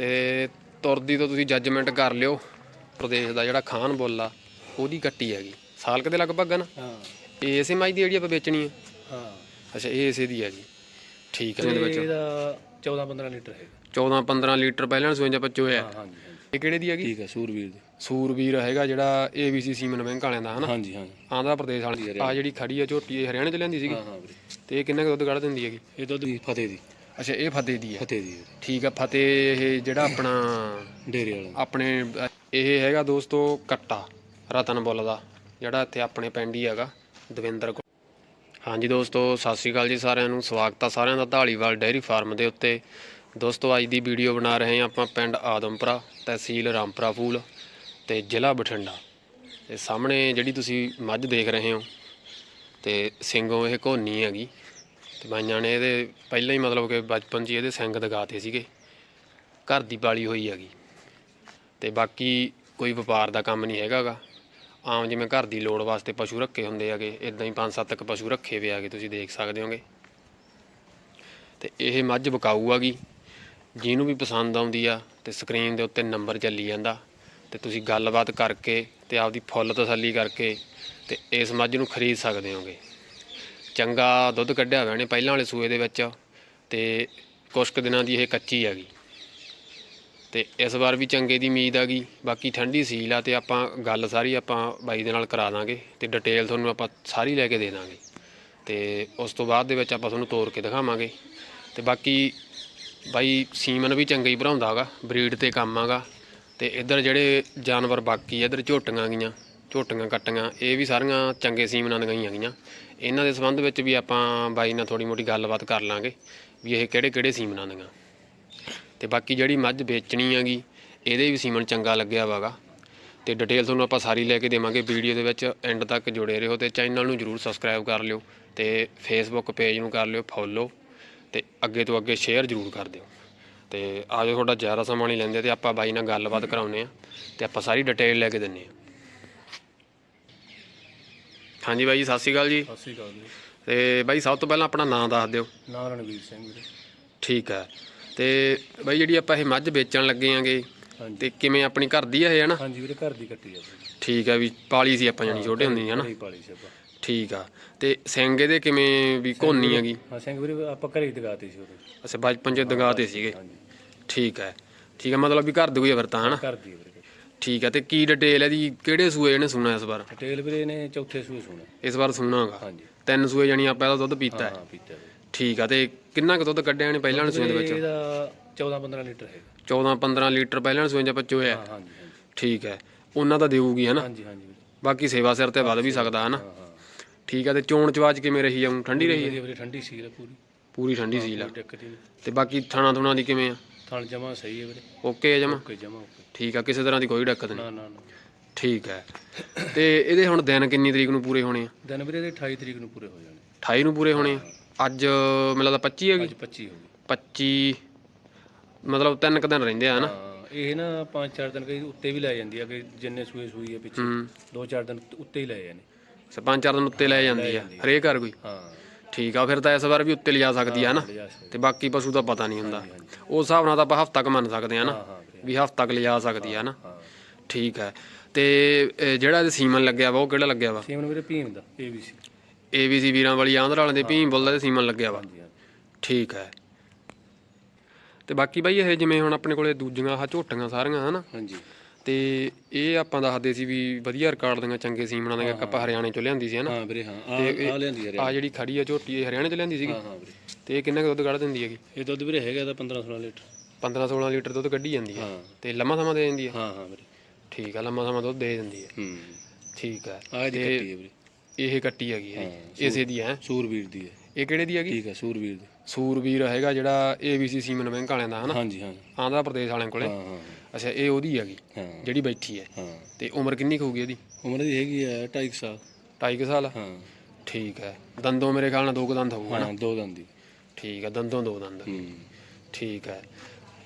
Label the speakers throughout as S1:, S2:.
S1: ਤੇ ਤੁਰਦੀ ਤੋਂ ਤੁਸੀਂ ਜੱਜਮੈਂਟ ਕਰ ਲਿਓ ਪ੍ਰਦੇਸ਼ ਦਾ ਜਿਹੜਾ ਖਾਨ ਬੁੱਲ ਆ ਉਹਦੀ ਕੱਟੀ ਹੈਗੀ। ਸਾਲ ਕਦੇ ਲਗਭਗ ਆ ਨਾ?
S2: ਹਾਂ।
S1: ਇਹ ਇਸੇ ਮਾਈ ਦੀ ਜਿਹੜੀ ਆਪਾਂ ਵੇਚਣੀ ਹੈ
S2: ਹਾਂ।
S1: ਅੱਛਾ ਇਹ ਇਸੇ ਦੀ ਹੈਗੀ ਠੀਕ ਹੈ ਇਹਦੇ ਵਿੱਚ।
S2: ਇਹਦਾ 14 15 ਲੀਟਰ ਹੈਗਾ।
S1: 14 15 ਲੀਟਰ ਪਹਿਲਾਂ ਸੂਆਂ ਚ ਚੋਇਆ।
S2: ਹਾਂ ਹਾਂਜੀ ਹਾਂਜੀ।
S1: ਇਹ ਕਿਹੜੇ ਦੀ ਹੈਗੀ?
S2: ਠੀਕ ਹੈ ਸੂਰਵੀਰ ਦੀ।
S1: ਸੂਰਵੀਰ ਹੈਗਾ ਜਿਹੜਾ ਏਬੀਸੀ ਸੀਮਨ ਬੈਂਕ ਵਾਲਿਆਂ ਦਾ ਹਨਾ?
S2: ਹਾਂਜੀ ਹਾਂਜੀ।
S1: ਆਂਧਰਾ ਪ੍ਰਦੇਸ਼ ਵਾਲੀ। ਆ ਜਿਹੜੀ ਖੜੀ ਆ ਝੋਟੀ ਇਹ ਹਰਿਆਣੇ ਚ ਲੈਂਦੀ ਸੀਗੀ।
S2: ਹਾਂ ਹਾਂ ਵੀਰੇ।
S1: ਤੇ ਇਹ ਕਿੰਨਾ ਕੁ ਦੁੱਧ ਕੱਢ ਦਿੰਦੀ ਹੈਗੀ?
S2: ਇਹ ਦੁੱਧ ਦੀ ਫਤਿਹ ਦੀ।
S1: ਅੱਛਾ ਇਹ ਫਤਿਹ ਦੀ ਹੈ।
S2: ਫਤਿਹ ਦੀ ਵੀਰੇ,
S1: ਠੀਕ ਆ ਫਤਿਹ ਇਹ ਜਿਹੜਾ ਆਪਣਾ
S2: ਡੇਰੇ ਵਾਲਾ।
S1: ਆਪਣੇ ਇਹ ਹੈਗਾ ਦੋਸਤੋ ਕੱਟਾ ਰਤਨ ਬੁੱਲ ਦਾ ਜਿਹੜਾ ਇੱਥੇ ਆਪਣੇ ਪਿੰਡ ਹੀ ਹੈਗਾ ਦਵਿੰਦਰ ਹਾਂਜੀ ਦੋਸਤੋ ਸਤਿ ਸ਼੍ਰੀ ਅਕਾਲ ਜੀ ਸਾਰਿਆਂ ਨੂੰ। ਸਵਾਗਤ ਆ ਸਾਰਿਆਂ ਦਾ ਢਾਲੀਵਾਲ ਡੇਅਰੀ ਫਾਰਮ ਦੇ ਉੱਤੇ। ਦੋਸਤੋ ਅੱਜ ਦੀ ਵੀਡੀਓ ਬਣਾ ਰਹੇ ਹਾਂ ਆਪਾਂ ਪਿੰਡ ਆਦਮਪੁਰਾ ਤਹਿਸੀਲ ਰਾਮਪੁਰਾ ਫੂਲ ਤੇ ਜ਼ਿਲ੍ਹਾ ਬਠਿੰਡਾ। ਤੇ ਸਾਹਮਣੇ ਜਿਹੜੀ ਤੁਸੀਂ ਮੱਝ ਦੇਖ ਰਹੇ ਹੋ ਤੇ ਸਿੰਘੋਂ ਇਹ ਘੋਨੀ ਹੈਗੀ। ਤੇ ਬਾਈਆਂ ਨੇ ਇਹਦੇ ਪਹਿਲਾਂ ਹੀ ਮਤਲਬ ਕਿ ਬਚਪਨ 'ਚ ਹੀ ਇਹਦੇ ਸਿੰਘ ਦਿਖਾਤੇ ਸੀਗੇ। ਘਰ ਦੀ ਪਾਲੀ ਹੋਈ ਹੈਗੀ। ਤੇ ਬਾਕੀ ਕੋਈ ਵਪਾਰ ਦਾ ਕੰਮ ਨਹੀਂ ਹੈਗਾਗਾ ਆਮ ਜਿਵੇਂ ਘਰ ਦੀ ਲੋੜ ਵਾਸਤੇ ਪਸ਼ੂ ਰੱਖੇ ਹੁੰਦੇ ਹੈਗੇ ਇਦਾਂ ਹੀ ਪੰਜ ਸੱਤ ਕੁ ਪਸ਼ੂ ਰੱਖੇ ਹੋਏ ਹੈਗੇ, ਤੁਸੀਂ ਦੇਖ ਸਕਦੇ ਹੋਗੇ। ਤੇ ਇਹ ਮੱਝ ਵਿਕਾਊ ਹੈਗੀ, ਜਿਹਨੂੰ ਵੀ ਪਸੰਦ ਆਉਂਦੀ ਆ ਤੇ ਸਕਰੀਨ ਦੇ ਉੱਤੇ ਨੰਬਰ ਚੱਲੀ ਜਾਂਦਾ ਤੇ ਤੁਸੀਂ ਗੱਲਬਾਤ ਕਰਕੇ ਤੇ ਆਪਦੀ ਫੁੱਲ ਤਸੱਲੀ ਕਰਕੇ ਤੇ ਇਸ ਮੱਝ ਨੂੰ ਖਰੀਦ ਸਕਦੇ ਹੋਗੇ। ਚੰਗਾ ਦੁੱਧ ਕੱਢਿਆ ਹੋਇਆ ਨੇ ਪਹਿਲਾਂ ਵਾਲੇ ਸੂਏ ਦੇ ਵਿੱਚ ਤੇ ਕੁਛ ਕੁ ਦਿਨਾਂ ਦੀ ਇਹ ਕੱਚੀ ਹੈਗੀ। ਤੇ ਇਸ ਵਾਰ ਵੀ ਚੰਗੇ ਦੀ ਉਮੀਦ ਹੈਗੀ, ਬਾਕੀ ਠੰਡੀ ਸੀਲ ਆ ਤੇ ਆਪਾਂ ਗੱਲ ਸਾਰੀ ਆਪਾਂ ਬਾਈ ਦੇ ਨਾਲ ਕਰਾ ਦਾਂਗੇ ਤੇ ਡਿਟੇਲ ਤੁਹਾਨੂੰ ਆਪਾਂ ਸਾਰੀ ਲੈ ਕੇ ਦੇ ਦਾਂਗੇ। ਤੇ ਉਸ ਤੋਂ ਬਾਅਦ ਦੇ ਵਿੱਚ ਆਪਾਂ ਤੁਹਾਨੂੰ ਤੋੜ ਕੇ ਦਿਖਾਵਾਂਗੇ। ਤੇ ਬਾਕੀ ਬਾਈ ਸੀਮਨ ਵੀ ਚੰਗਾ ਹੀ ਭਰਾਉਂਦਾ ਹੈਗਾ, ਬਰੀਡ ਤੇ ਕੰਮ ਹੈਗਾ। ਤੇ ਇੱਧਰ ਜਿਹੜੇ ਜਾਨਵਰ ਬਾਕੀ ਇੱਧਰ ਝੋਟੀਆਂ ਗਈਆਂ, ਝੋਟੀਆਂ ਕੱਟੀਆਂ, ਇਹ ਵੀ ਸਾਰੀਆਂ ਚੰਗੇ ਸੀਮਨਾਂ ਦੀਆਂ ਹੀ ਇਹਨਾਂ ਦੇ ਸੰਬੰਧ ਵਿੱਚ ਵੀ ਆਪਾਂ ਬਾਈ ਨਾਲ ਥੋੜੀ ਮੋਟੀ ਗੱਲਬਾਤ ਕਰ ਲਾਂਗੇ ਵੀ ਇਹ ਕਿਹੜੇ ਕਿਹੜੇ ਸੀਮਨਾਂ ਦੀਆਂ ਤੇ ਬਾਕੀ ਜਿਹੜੀ ਮੱਝ ਵੇਚਣੀ ਹੈਗੀ, ਇਹਦੇ ਵੀ ਸੀਮਨ ਚੰਗਾ ਲੱਗਿਆ ਵਾਗਾ ਤੇ ਡਿਟੇਲ ਤੁਹਾਨੂੰ ਆਪਾਂ ਸਾਰੀ ਲੈ ਕੇ ਦੇਵਾਂਗੇ, ਵੀਡੀਓ ਦੇ ਵਿੱਚ ਐਂਡ ਤੱਕ ਜੁੜੇ ਰਹੋ ਤੇ ਚੈਨਲ ਨੂੰ ਜਰੂਰ ਸਬਸਕ੍ਰਾਈਬ ਕਰ ਲਿਓ ਤੇ ਫੇਸਬੁੱਕ ਪੇਜ ਨੂੰ ਕਰ ਲਿਓ ਫੋਲੋ ਤੇ ਅੱਗੇ ਤੋਂ ਅੱਗੇ ਸ਼ੇਅਰ ਜਰੂਰ ਕਰ ਦਿਓ। ਤੇ ਆਜੋ ਤੁਹਾਡਾ ਜ਼ਿਆਦਾ ਸਮਾਂ ਨਹੀਂ ਲੈਂਦੇ ਤੇ ਆਪਾਂ ਬਾਈ ਨਾਲ ਗੱਲਬਾਤ ਕਰਾਉਨੇ ਆ ਤੇ ਆਪਾਂ ਸਾਰੀ ਡਿਟੇਲ ਲੈ ਕੇ ਦਿੰਨੇ ਆ ਹਾਂਜੀ ਬਾਈ ਜੀ ਸਤਿ ਸ਼੍ਰੀ ਅਕਾਲ ਜੀ।
S2: ਸਤਿ ਸ੍ਰੀ ਅਕਾਲ ਜੀ।
S1: ਤੇ ਬਾਈ ਸਭ ਤੋਂ ਪਹਿਲਾਂ ਆਪਣਾ ਨਾਮ ਦੱਸ ਦਿਓ।
S2: ਨਾਂ ਰਣਵੀਰ ਸਿੰਘ ਵੀਰੇ।
S1: ਠੀਕ ਹੈ ਤੇ ਬਾਈ ਜਿਹੜੀ ਆਪਾਂ ਇਹ ਮੱਝ ਵੇਚਣ ਲੱਗੇ ਆਂਗੇ
S2: ਹਾਂਜੀ।
S1: ਤੇ ਕਿਵੇਂ ਆਪਣੀ ਘਰ ਦੀ ਇਹ ਹਨਾ?
S2: ਹਾਂਜੀ ਵੀਰੇ ਘਰ ਦੀ ਕੱਟੀ ਆ ਵੀਰੇ
S1: ਠੀਕ ਆ ਵੀ ਪਾਲੀ ਸੀ ਆਪਾਂ ਜਾਨੀ ਛੋਟੇ ਹੁੰਦੇ ਸੀ ਹਨਾ?
S2: ਘਰੇ ਹੀ ਪਾਲੀ ਸੀ ਆਪਾਂ।
S1: ਠੀਕ ਆ। ਤੇ ਸਿੰਘ ਇਹਦੇ ਕਿਵੇਂ ਵੀ ਘੋਨੀ ਹੈਗੀ?
S2: ਹਾਂ ਸਿੰਘ ਵੀਰੇ ਆਪਾਂ ਘਰੇ ਹੀ ਦਗਾਤੀ ਸੀ ਉਹਦੇ।
S1: ਅੱਛਾ ਬਚਪਨ ਚ ਦਗਾ ਤੇ ਸੀਗੇ।
S2: ਹਾਂਜੀ।
S1: ਠੀਕ ਹੈ ਠੀਕ ਆ ਮਤਲਬ ਵੀ ਘਰ ਦੇ ਕੋਈ ਵਰਤਾ ਹਨਾ?
S2: ਘਰ ਦੀ ਆ ਵੀਰੇ।
S1: ਠੀਕ ਆ ਤੇ ਕੀ ਡਿਟੇਲ ਇਹਦੀ? ਕਿਹੜੇ ਸੂਏ ਇਹਨੇ ਸੁਣਾ ਇਸ ਵਾਰ?
S2: ਟੇਲ ਵੀਰੇ ਨੇ ਚੌਥੇ ਸੂਏ ਸੁਣਾ।
S1: ਇਸ ਵਾਰ ਸੁਣਾਗਾ
S2: ਹਾਂਜੀ।
S1: ਤਿੰਨ ਸੂਏ ਜਾਨੀ ਆਪਾਂ ਇਹਦਾ ਦੁੱਧ ਪੀਤਾ ਹੈ।
S2: ਹਾਂ ਪੀਤਾ ਵੀਰੇ
S1: ਠੀਕ ਆ ਤੇ ਕਿੰਨਾ ਕੁ ਦੁੱਧ ਕੱਢਿਆ ਇਹਨੇ ਪਹਿਲਾਂ ਵਾਲੇ ਸੂਏ ਦੇ ਵਿੱਚ?
S2: ਇਹਦਾ 14 15 ਲੀਟਰ ਹੈਗਾ।
S1: 14 15 ਲੀਟਰ ਪਹਿਲਾਂ ਵਾਲੇ ਸੂਏ ਚ ਆਪਾਂ ਚੋਇਆ।
S2: ਹਾਂ ਹਾਂਜੀ ਹਾਂਜੀ।
S1: ਠੀਕ ਹੈ ਉਹਨਾਂ ਦਾ ਦੇਊਗੀ ਹਨਾ
S2: ਹਾਂਜੀ ਹਾਂਜੀ ਵੀਰੇ।
S1: ਬਾਕੀ ਸੇਵਾ ਸਿਰ ਤੇ ਵੱਧ ਵੀ ਸਕਦਾ ਹਨਾ
S2: ਹਾਂ ਹਾਂ।
S1: ਠੀਕ ਆ ਤੇ ਚੋਣ ਚਵਾਜ ਕਿਵੇਂ ਰਹੀ ਆ? ਊਂ ਠੰਡੀ ਰਹੀ
S2: ਵਧੀਆ ਵੀਰੇ ਠੰਡੀ ਸੀ ਪੂਰੀ।
S1: ਪੂਰੀ ਠੰਡੀ ਸੀ ਲਾ
S2: ਕੋਈ ਦਿੱਕਤ ਹੀ ਨਹੀਂ।
S1: ਤੇ ਬਾਕੀ ਥਾਣਾ ਥੁਣਾ ਦੀ ਕਿਵੇਂ ਆ?
S2: ਥਣ ਜਮਾ ਸਹੀ ਹੈ ਵੀਰੇ।
S1: ਓਕੇ ਜਮਾ?
S2: ਓਕੇ ਜਮਾ ਓਕੇ
S1: ਠੀਕ ਆ ਕਿਸੇ ਤਰ੍ਹਾਂ ਦੀ ਕੋਈ ਦਿੱਕਤ ਨਹੀਂ।
S2: ਨਾ ਨਾ ਨਾ।
S1: ਠੀਕ ਹੈ। ਤੇ ਇਹਦੇ ਹੁਣ ਦਿਨ ਕਿੰਨੀ ਤਰੀਕ ਨੂੰ ਪੂਰੇ ਹੋਣੇ ਆ?
S2: ਦਿਨ ਵੀਰੇ ਦੇ 28 ਤਰੀਕ ਨੂੰ ਪੂਰੇ ਹੋ ਜਾਣੇ।
S1: 28 ਨੂੰ ਪੂਰੇ ਹੋਣੇ ਆ? ਅੱਜ ਮੈਨੂੰ ਲੱਗਦਾ 25 ਹੈਗੀ?
S2: ਅੱਜ 25 ਹੋ ਗਈ।
S1: 25 ਮਤਲਬ ਤਿੰਨ ਕੁ ਦਿਨ ਰਹਿੰਦੇ ਆ ਹਨਾ?
S2: ਹਾਂ ਇਹ ਨਾ ਪੰਜ ਚਾਰ ਦਿਨ ਕਈ ਉੱਤੇ ਵੀ ਲੈ ਜਾਂਦੀ ਆ ਕਿ ਜਿੰਨੇ ਸੂਏ ਸੂਈ ਆ ਪਿੱਛੇ।
S1: ਹੂੰ।
S2: ਦੋ ਚਾਰ ਦਿਨ ਉੱਤੇ ਹੀ ਲੈ ਜਾਣੇ
S1: ਸ- ਪੰਜ ਚਾਰ ਦਿਨ ਉੱਤੇ ਲੈ ਜਾਂਦੀ ਆ। ਹਰੇਕ ਘਰ ਕੋਈ?
S2: ਹਾਂ।
S1: ਠੀਕ ਆ ਫਿਰ ਤਾਂ ਇਸ ਵਾਰ ਵੀ ਉੱਤੇ ਲਿਜਾ ਸਕਦੀ ਆ ਨਾ।
S2: ਲਿਜਾ ਸਕਦੇ।
S1: ਤੇ ਬਾਕੀ ਪਸ਼ੂ ਦਾ ਪਤਾ ਨਹੀਂ ਹੁੰਦਾ। ਉਸ ਹਿਸਾਬ ਨਾਲ ਤਾਂ ਆਪਾਂ ਹਫ਼ਤਾ ਕੁ ਮੰਨ ਸਕਦੇ ਆ ਨਾ
S2: ਹਾਂ ਹਾਂ ਵੀਰੇ
S1: ਵੀ ਹਫ਼ਤਾ ਕੁ ਲਿਜਾ ਸਕਦੀ ਆ ਨਾ।
S2: ਹਾਂ
S1: ਠੀਕ ਹੈ ਤੇ ਇਹ ਜਿਹੜਾ ਇਹਦੇ ਸੀਮਨ ਲੱਗਿਆ ਵਾ ਉਹ ਕਿਹੜਾ ਲੱਗਿਆ ਵਾ?
S2: ਸੇਮਨ ਵੀਰੇ ਭੀਮ ਦਾ ਏਬੀਸੀ।
S1: ਏਬੀਸੀ ਵੀਰਾਂ ਵਾਲੀ ਆਂਧਰ ਵਾਲਿਆਂ ਦੇ ਭੀਮ ਬੁੱਲ ਦਾ ਸੀਮਨ ਲੱਗਿਆ ਵਾ।
S2: ਹਾਂਜੀ ਹਾਂ
S1: ਠੀਕ ਹੈ ਤੇ ਬਾਕੀ ਬਾਈ ਇਹ ਜਿਵੇਂ ਹੁਣ ਆਪਣੇ ਕੋਲੇ ਦੂਜੀਆਂ ਆਹ ਝੋਟੀਆਂ ਸਾਰੀਆਂ ਹਨਾ?
S2: ਹਾਂਜੀ।
S1: ਤੇ ਇਹ ਆਪਾਂ ਦੱਸਦੇ ਸੀ ਵੀ ਵਧੀਆ ਰਿਕਾਰਡ ਦੀਆਂ ਚੰਗੇ ਸੀਮਨਾਂ ਦੀਆਂ ਇੱਕ ਆਪਾਂ ਹਰਿਆਣੇ ਚੋਂ ਲਿਆਂਦੀ ਸੀ ਹਨਾ
S2: ਹਾਂ ਵੀਰੇ ਹਾਂ। ਆ ਆ ਲੈਂਦੀ ਆ
S1: ਆ ਜਿਹੜੀ ਖੜੀ ਆ ਝੋਟੀ ਇਹ ਹਰਿਆਣੇ ਚ ਲਿਆਂਦੀ ਸੀਗੀ?
S2: ਹਾਂ ਹਾਂ ਵੀਰੇ।
S1: ਤੇ ਇਹ ਕਿੰਨਾ ਕੁ ਦੁੱਧ ਕੱਢ ਦਿੰਦੀ ਹੈਗੀ?
S2: ਇਹ ਦੁੱਧ ਵੀਰੇ ਹੈਗਾ ਤਾਂ 15 16 ਲੀਟਰ।
S1: 15 16 ਲੀਟਰ ਦੁੱਧ ਕੱਢੀ ਜਾਂਦੀ ਹੈ।
S2: ਹਾਂ।
S1: ਤੇ ਲੰਮਾ ਸਮਾਂ ਦੇ ਦਿੰਦੀ ਹੈ?
S2: ਹਾਂ ਹਾਂ ਵੀਰੇ।
S1: ਠੀਕ ਆ ਲੰਮਾ ਸਮਾਂ ਦੁੱਧ ਦੇ ਦਿੰਦੀ ਹੈ।
S2: ਹੂੰ।
S1: ਠੀਕ ਹੈ
S2: ਆ ਇਹਦੀ ਕੱਟੀ ਹੈ ਵੀਰੇ।
S1: ਇਹ ਕੱਟੀ ਹੈਗੀ ਹੈ ਇਸੇ ਦੀ ਹੈ।
S2: ਸੂਰਵੀਰ ਦੀ ਹੈ।
S1: ਇਹ ਕਿਹੜੇ ਦੀ ਹੈਗੀ?
S2: ਠੀਕ ਹੈ ਸੂਰਵੀਰ ਦੀ।
S1: ਸੂਰਵੀਰ ਹੈਗਾ ਜਿਹੜਾ ਏਬੀਸੀ ਸੀਮਨ ਬੈਂਕ ਵਾਲਿਆਂ ਦਾ ਹਨਾ?
S2: ਹਾਂਜੀ ਹਾਂ
S1: ਆਂਧਰਾ ਪ੍ਰਦੇਸ਼ ਵਾਲਿਆਂ ਕੋਲੇ।
S2: ਹਾਂ ਹਾਂ।
S1: ਅੱਛਾ ਇਹ ਉਹਦੀ ਹੈਗੀ
S2: ਹਾਂ।
S1: ਜਿਹੜੀ ਬੈਠੀ ਹੈ।
S2: ਹਾਂ।
S1: ਤੇ ਉਮਰ ਕਿੰਨੀ ਕੁ ਹੋਊਗੀ ਇਹਦੀ?
S2: ਉਮਰ ਦੀ ਹੈਗੀ ਹੈ 2.5 ਸਾਲ।
S1: 2.5 ਸਾਲ?
S2: ਹਾਂ।
S1: ਠੀਕ ਹੈ। ਦੰਦੋਂ ਮੇਰੇ ਖਿਆਲ ਨਾਲ ਦੋ ਕੁ ਦੰਦ ਹੋਊਗਾ ਨਾ
S2: ਹਾਂ ਦੋ ਦੰਦ ਦੀ
S1: ਠੀਕ ਹੈ ਦੰਦੋਂ ਦੋ ਦੰਦ।
S2: ਹੂੰ।
S1: ਠੀਕ ਹੈ।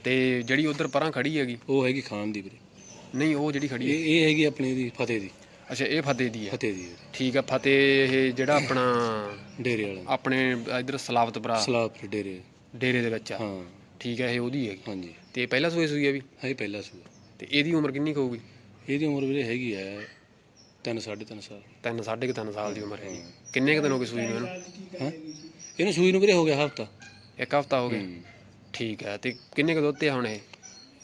S1: ਤੇ ਜਿਹੜੀ ਉਧਰ ਪਰਾਂ ਖੜੀ ਹੈਗੀ?
S2: ਉਹ ਹੈਗੀ ਖਾਨ ਦੀ ਵੀਰੇ।
S1: ਨਹੀਂ ਉਹ ਜਿਹੜੀ ਖੜੀ ਹੈ।
S2: ਇਹ ਇਹ ਹੈਗੀ ਆਪਣੀ ਦੀ ਫਤਿਹ ਦੀ।
S1: ਅੱਛਾ ਇਹ ਫਤਿਹ ਦੀ ਹੈ।
S2: ਫਤਿਹ ਦੀ ਵੀਰੇ
S1: ਠੀਕ ਹੈ ਫਤਿਹ ਇਹ ਜਿਹੜਾ ਆਪਣਾ
S2: ਡੇਰੇ ਵਾਲਾ।
S1: ਆਪਣੇ ਇਧਰ ਸਲਾਵਤਪੁਰਾ
S2: ਸਲਾਪ ਡੇਰੇ।
S1: ਡੇਰੇ ਦੇ ਵਿੱਚ ਆ।
S2: ਹਾਂ।
S1: ਠੀਕ ਹੈ ਇਹ ਉਹਦੀ ਹੈਗੀ।
S2: ਹਾਂਜੀ।
S1: ਤੇ ਇਹ ਪਹਿਲਾ ਸੂਏ ਸੂਈ ਆ ਵੀ?
S2: ਹੈ ਪਹਿਲਾ ਸੂਆ।
S1: ਤੇ ਇਹਦੀ ਉਮਰ ਕਿੰਨੀ ਕੁ ਹੋਊਗੀ?
S2: ਇਹਦੀ ਉਮਰ ਵੀਰੇ ਹੈਗੀ ਹੈ 3 3.5 ਸਾਲ।
S1: ਤਿੰਨ ਸਾਢੇ ਕੁ ਤਿੰਨ ਸਾਲ ਦੀ ਉਮਰ ਹੈਗੀ। ਕਿੰਨੇ ਕੁ ਦਿਨ ਹੋ ਗਏ ਸੂਈ ਨੂੰ ਇਹਨੂੰ?
S2: ਹਾਂ? ਇਹਨੂੰ ਸੂਈ ਨੂੰ ਵੀਰੇ ਹੋ ਗਿਆ ਹਫਤਾ।
S1: ਇੱਕ ਹਫਤਾ ਹੋ ਗਿਆ। ਠੀਕ ਹੈ ਤੇ ਕਿੰਨੇ ਕੁ ਦੁੱਧ ਤੇ ਆ ਹੁਣ ਇਹ?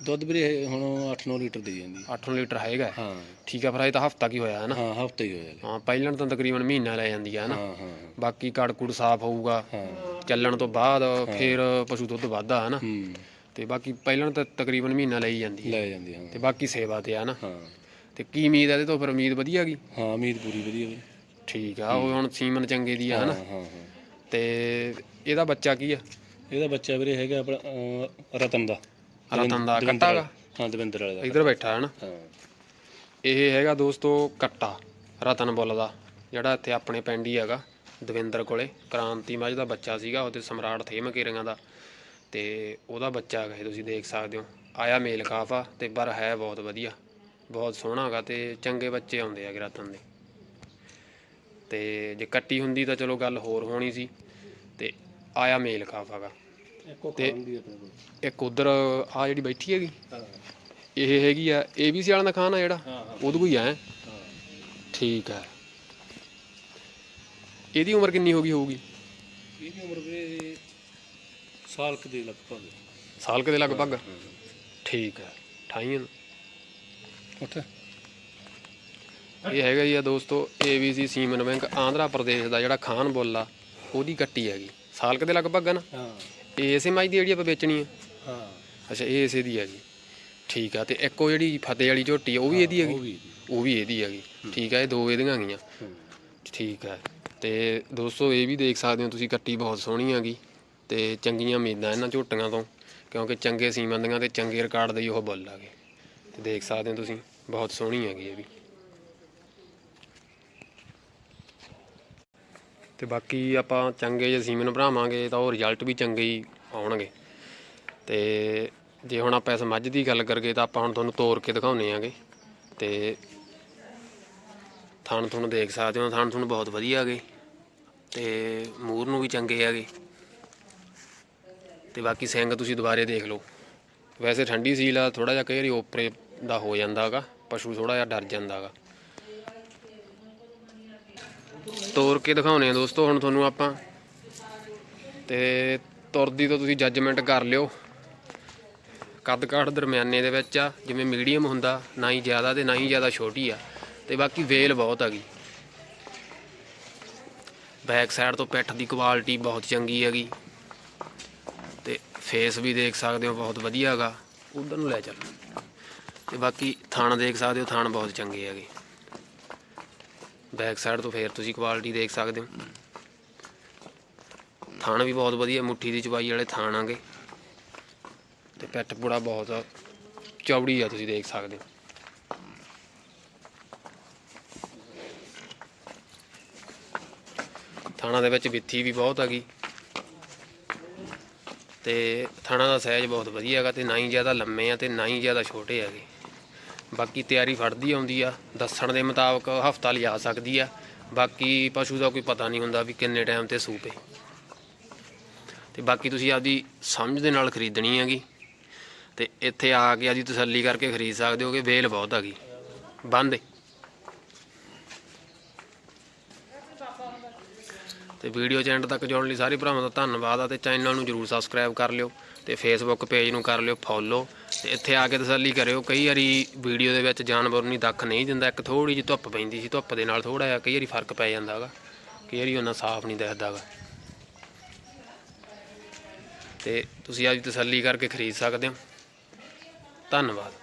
S2: ਦੁੱਧ ਵੀਰੇ ਹੁਣ 8-9 ਲੀਟਰ ਦੇ ਜਾਂਦੀ
S1: 8 ਲੀਟਰ ਹੈਗਾ
S2: ਹਾਂ?
S1: ਠੀਕ ਹੈ ਫਿਰ ਇਹ ਤਾਂ ਹਫਤਾ ਕੀ ਹੋਇਆ ਹੈ ਨਾ?
S2: ਹਾਂ ਹਫਤਾ ਹੀ ਹੋਇਆ
S1: ਹਾਂ ਪਹਿਲਾਂ ਤਾਂ ਤਕਰੀਬਨ ਮਹੀਨਾ ਲੈ ਜਾਂਦੀ ਆ ਨਾ?
S2: ਹਾਂ ਹਾਂ।
S1: ਬਾਕੀ ਕੜ ਕੁੜ ਸਾਫ਼ ਹੋਊਗਾ।
S2: ਹਾਂ।
S1: ਚੱਲਣ ਤੋਂ ਬਾਅਦ ਫਿਰ ਪਸ਼ੂ ਦੁੱਧ ਵੱਧਦਾ ਹੈ ਨਾ?
S2: ਹੂੰ।
S1: ਤੇ ਬਾਕੀ ਪਹਿਲਾਂ ਤਾਂ ਤਕਰੀਬਨ ਮਹੀਨਾ ਲਈ ਜਾਂਦੀ ਹੈ।
S2: ਲੈ ਜਾਂਦੀ ਹਾਂ
S1: ਤੇ ਬਾਕੀ ਸੇਵਾ ਤੇ ਆ ਨਾ?
S2: ਹਾਂ।
S1: ਤੇ ਕੀ ਉਮੀਦ ਹੈ ਇਹਦੇ ਤੋਂ? ਫਿਰ ਉਮੀਦ ਵਧੀਆ ਗਈ?
S2: ਹਾਂ ਉਮੀਦ ਪੂਰੀ ਵਧੀਆ ਵੀਰੇ
S1: ਠੀਕ ਆ ਉਹ ਹੁਣ ਸੀਮਨ ਚੰਗੇ ਦੀ ਆ
S2: ਹਾਂ
S1: ਹਨਾ?
S2: ਹਾਂ ਹਾਂ।
S1: ਤੇ ਇਹਦਾ ਬੱਚਾ ਕੀ ਆ?
S2: ਇਹਦਾ ਬੱਚਾ ਵੀਰੇ ਹੈਗਾ ਆਪਣਾ ਅਹ, ਰਤਨ ਦਾ।
S1: ਰਤਨ ਦਾ ਕੱਟਾ
S2: ਹਾਂ ਦਵਿੰਦਰ ਵਾਲੇ ਦਾ
S1: ਇੱਧਰ ਬੈਠਾ ਹੈ ਨਾ?
S2: ਹਾਂ।
S1: ਇਹ ਹੈਗਾ ਦੋਸਤੋ ਕੱਟਾ ਰਤਨ ਬੁੱਲ ਦਾ ਜਿਹੜਾ ਇੱਥੇ ਆਪਣੇ ਪਿੰਡ ਹੀ ਹੈਗਾ ਦਵਿੰਦਰ ਕੋਲੇ। ਕ੍ਰਾਂਤੀ ਮੱਝ ਦਾ ਬੱਚਾ ਸੀਗਾ ਉਹਦੇ ਸਮਰਾਟ ਥੇ ਮਕੇਰੀਆਂ ਦਾ। ਤੇ ਉਹਦਾ ਬੱਚਾ ਹੈਗਾ ਇਹ ਤੁਸੀਂ ਦੇਖ ਸਕਦੇ ਹੋ। ਆਇਆ ਮੇਲ ਕਾਫਾ ਤੇ ਪਰ ਹੈ ਬਹੁਤ ਵਧੀਆ ਬਹੁਤ ਸੋਹਣਾ ਹੈਗਾ ਤੇ ਚੰਗੇ ਬੱਚੇ ਆਉਂਦੇ ਹੈਗੇ ਰਤਨ ਦੇ। ਤੇ ਜੇ ਕੱਟੀ ਹੁੰਦੀ ਤਾਂ ਚਲੋ ਗੱਲ ਹੋਰ ਹੋਣੀ ਸੀ। ਤੇ ਆਇਆ ਮੇਲ ਕਾਫਾ ਹੈਗਾ।
S2: ਇੱਕੋ
S1: ਤੇ-
S2: ਖਾਣ ਦੀ ਆਪਣੇ ਕੋਲ।
S1: ਇੱਕ ਉਧਰ ਆ ਜਿਹੜੀ ਬੈਠੀ ਹੈਗੀ
S2: ਹਾਂ।
S1: ਇਹ ਹੈਗੀ ਆ ਏਬੀਸੀ ਵਾਲਿਆਂ ਦਾ ਖਾਨਾ ਜਿਹੜਾ
S2: ਹਾਂ ਹਾਂ।
S1: ਉਹਦੇ ਕੋਈ ਹੈ
S2: ਹਾਂ?
S1: ਠੀਕ ਹੈ ਇਹਦੀ ਉਮਰ ਕਿੰਨੀ ਹੋ ਗਈ ਹੋਊਗੀ?
S2: ਇਹਦੀ ਉਮਰ ਵੀਰੇ ਸਾਲ ਕੁ ਦੇ ਲਗਭਗ।
S1: ਸਾਲ ਕੁ ਦੇ ਲਗਭਗ? ਠੀਕ ਹੈ ਠਾਈਆਂ
S2: ਉੱਥੇ
S1: ਇਹ ਹੈਗਾ ਜੀ ਆ ਦੋਸਤੋ ABC semen bank Andhra Pradesh ਦਾ ਜਿਹੜਾ ਖਾਨ ਬੁੱਲ ਆ ਉਹਦੀ ਕੱਟੀ ਹੈਗੀ। ਸਾਲ ਕੁ ਦੇ ਲਗਭਗ ਆ ਨਾ?
S2: ਹਾਂ।
S1: ਇਹ ਇਸੇ ਮਾਈ ਦੀ ਜਿਹੜੀ ਆਪਾਂ ਵੇਚਣੀ ਹੈ
S2: ਹਾਂ।
S1: ਅੱਛਾ ਇਹ ਇਸੇ ਦੀ ਹੈਗੀ ਠੀਕ ਆ ਤੇ ਇੱਕ ਜਿਹੜੀ ਫਤਿਹ ਵਾਲੀ ਝੋਟੀ ਆ ਉਹ ਵੀ ਇਹਦੀ ਹੈਗੀ? ਉਹ ਵੀ ਇਹਦੀ। ਹੈਗੀ। ਠੀਕ ਆ ਇਹ ਦੋ ਇਹਦੀਆਂ ਹੈਗੀਆਂ।
S2: ਹੂੰ।
S1: ਠੀਕ ਹੈ ਤੇ ਦੋਸਤੋ ਇਹ ਵੀ ਦੇਖ ਸਕਦੇ ਹੋ ਤੁਸੀਂ ਕੱਟੀ ਬਹੁਤ ਸੋਹਣੀ ਹੈਗੀ। ਤੇ ਚੰਗੀਆਂ ਉਮੀਦਾਂ ਇਹਨਾਂ ਝੋਟੀਆਂ ਤੋਂ ਕਿਉਂਕਿ ਚੰਗੇ ਸੀਮਨ ਦੀਆਂ ਤੇ ਚੰਗੇ ਰਿਕਾਰਡ ਦੇ ਹੀ ਉਹ ਬੁੱਲ ਹੈਗੇ ਤੇ ਦੇਖ ਸਕਦੇ ਹੋ ਤੁਸੀਂ ਬਹੁਤ ਸੋਹਣੀ ਹੈਗੀ ਇਹ ਵੀ। ਤੇ ਬਾਕੀ ਆਪਾਂ ਚੰਗੇ ਜੇ ਸੀਮਨ ਭਰਾਵਾਂਗੇ ਤਾਂ ਉਹ ਰਿਜ਼ਲਟ ਵੀ ਚੰਗੇ ਹੀ ਆਉਣਗੇ। ਤੇ ਜੇ ਹੁਣ ਆਪਾਂ ਇਸ ਮੱਝ ਦੀ ਗੱਲ ਕਰਗੇ ਤਾਂ ਆਪਾਂ ਹੁਣ ਤੁਹਾਨੂੰ ਤੋਰ ਕੇ ਦਿਖਾਉਨੇ ਆਂਗੇ। ਤੇ ਥਣ ਤੁਹਾਨੂੰ ਦੇਖ ਸਕਦੇ ਹੋ, ਥਣ ਤੁਹਾਨੂੰ ਬਹੁਤ ਵਧੀਆ ਹੈਗੇ। ਤੇ ਮੂਰ ਨੂੰ ਵੀ ਚੰਗੇ ਹੈਗੇ। ਤੇ ਬਾਕੀ ਸਿੰਘ ਤੁਸੀਂ ਦੁਬਾਰੇ ਦੇਖ ਲਓ। ਵੈਸੇ ਠੰਡੀ ਸੀਲ ਆ ਥੋੜਾ ਜਿਹਾ ਕਈ ਵਾਰੀ ਓਪਰੇ ਦਾ ਹੋ ਜਾਂਦਾ ਹੈਗਾ, ਪਸ਼ੂ ਥੋੜਾ ਜਿਹਾ ਡਰ ਜਾਂਦਾ ਤੋਰ ਕੇ ਦਿਖਾਉਨੇ ਆ ਦੋਸਤੋ, ਹੁਣ ਤੁਹਾਨੂੰ ਆਪਾਂ ਤੇ ਤੁਰਦੀ ਤੋਂ ਤੁਸੀਂ ਜੱਜਮੈਂਟ ਕਰ ਲਿਓ। ਕੱਦ ਕਾਠ ਦਰਮਿਆਨੇ ਦੇ ਵਿੱਚ ਆ, ਜਿਵੇਂ ਮੀਡੀਅਮ ਹੁੰਦਾ, ਨਾ ਹੀ ਜ਼ਿਆਦਾ ਤੇ ਨਾ ਹੀ ਜ਼ਿਆਦਾ ਛੋਟੀ ਆ, ਤੇ ਬਾਕੀ ਵੇਲ ਬਹੁਤ ਹੈਗੀ ਬੈਕ ਸਾਈਡ ਤੋਂ ਪਿੱਠ ਦੀ ਕੁਆਲਿਟੀ ਬਹੁਤ ਚੰਗੀ ਹੈਗੀ। ਤੇ ਫੇਸ ਵੀ ਦੇਖ ਸਕਦੇ ਹੋ, ਬਹੁਤ ਵਧੀਆ ਹੈਗਾ। ਉਧਰ ਨੂੰ ਲੈ ਚੱਲ। ਤੇ ਬਾਕੀ ਥਣ ਦੇਖ ਸਕਦੇ ਹੋ, ਥਾਣ ਬਹੁਤ ਚੰਗੇ ਹੈਗੇ। ਬੈਕ ਸਾਈਡ ਤੋਂ ਫੇਰ ਤੁਸੀਂ ਕੁਆਲਿਟੀ ਦੇਖ ਸਕਦੇ ਹੋ। ਥਾਣ ਵੀ ਬਹੁਤ ਵਧੀਆ, ਮੁੱਠੀ ਦੀ ਚਵਾਈ ਵਾਲੇ ਥਣ ਆਂਗੇ। ਤੇ ਪੈਟ ਪੂੜਾ ਬਹੁਤ ਚੌੜੀ ਆ, ਤੁਸੀਂ ਦੇਖ ਸਕਦੇ ਹੋ। ਥਾਣਾ ਦੇ ਵਿੱਚ ਵਿੱਥੀ ਵੀ ਬਹੁਤ ਹੈਗੀ ਤੇ ਥਾਣਾ ਦਾ ਸਾਈਜ਼ ਬਹੁਤ ਵਧੀਆ ਹੈਗਾ, ਤੇ ਨਾ ਹੀ ਜ਼ਿਆਦਾ ਲੰਮੇ ਆ, ਤੇ ਨਾ ਹੀ ਜ਼ਿਆਦਾ ਛੋਟੇ ਹੈਗੇ। ਬਾਕੀ ਤਿਆਰੀ ਫੜਦੀ ਆਉਂਦੀ ਆ, ਦੱਸਣ ਦੇ ਮੁਤਾਬਕ ਹਫਤਾ ਲਿਜਾ ਸਕਦੀ ਆ, ਬਾਕੀ ਪਸ਼ੂ ਦਾ ਕੋਈ ਪਤਾ ਨਹੀਂ ਹੁੰਦਾ ਵੀ ਕਿੰਨੇ ਟਾਈਮ ਤੇ ਸੂਪੇ ਤੇ ਬਾਕੀ ਤੁਸੀਂ ਆਪਦੀ ਸਮਝ ਦੇ ਨਾਲ ਖਰੀਦਣੀ ਹੈਗੀ। ਤੇ ਇੱਥੇ ਆ ਕੇ ਆਦੀ ਤਸੱਲੀ ਕਰਕੇ ਖਰੀਦ ਸਕਦੇ ਹੋ ਕਿ ਵੇਲ ਬਹੁਤ ਹੈਗੀ। ਬੰਦ ਏ। ਤੇ ਵੀਡੀਓ ਚੈਨਲ ਤੱਕ ਜੁੜਨ ਲਈ ਸਾਰੇ ਭਰਾਵਾਂ ਦਾ ਧੰਨਵਾਦ ਆ ਤੇ ਚੈਨਲ ਨੂੰ ਜਰੂਰ ਸਬਸਕ੍ਰਾਈਬ ਕਰ ਲਿਓ। ਤੇ ਫੇਸਬੁੱਕ ਪੇਜ ਨੂੰ ਕਰ ਲਿਓ ਫੋਲੋ ਤੇ ਇੱਥੇ ਆ ਕੇ ਤਸੱਲੀ ਕਰਿਓ। ਕਈ ਵਾਰੀ ਵੀਡੀਓ ਦੇ ਵਿੱਚ ਜਾਨਵਰ ਨੂੰ ਦੱਖ ਨਹੀਂ ਦਿੰਦਾ, ਇੱਕ ਥੋੜੀ ਜਿਹੀ ਧੁੱਪ ਪੈਂਦੀ ਸੀ, ਧੁੱਪ ਦੇ ਨਾਲ ਥੋੜਾ ਜਿਹਾ ਕਈ ਵਾਰੀ ਫ਼ਰਕ ਪੈ ਜਾਂਦਾ ਹੈਗਾ। ਕਈ ਵਾਰੀ ਉਹਨਾਂ ਸਾਫ਼ ਨਹੀਂ ਦਿਖਦਾ ਹੈਗਾ। ਤੇ ਤੁਸੀਂ ਆਪਦੀ ਤਸੱਲੀ ਕਰਕੇ ਖਰੀਦ ਸਕਦੇ ਹੋ। ਧੰਨਵਾਦ।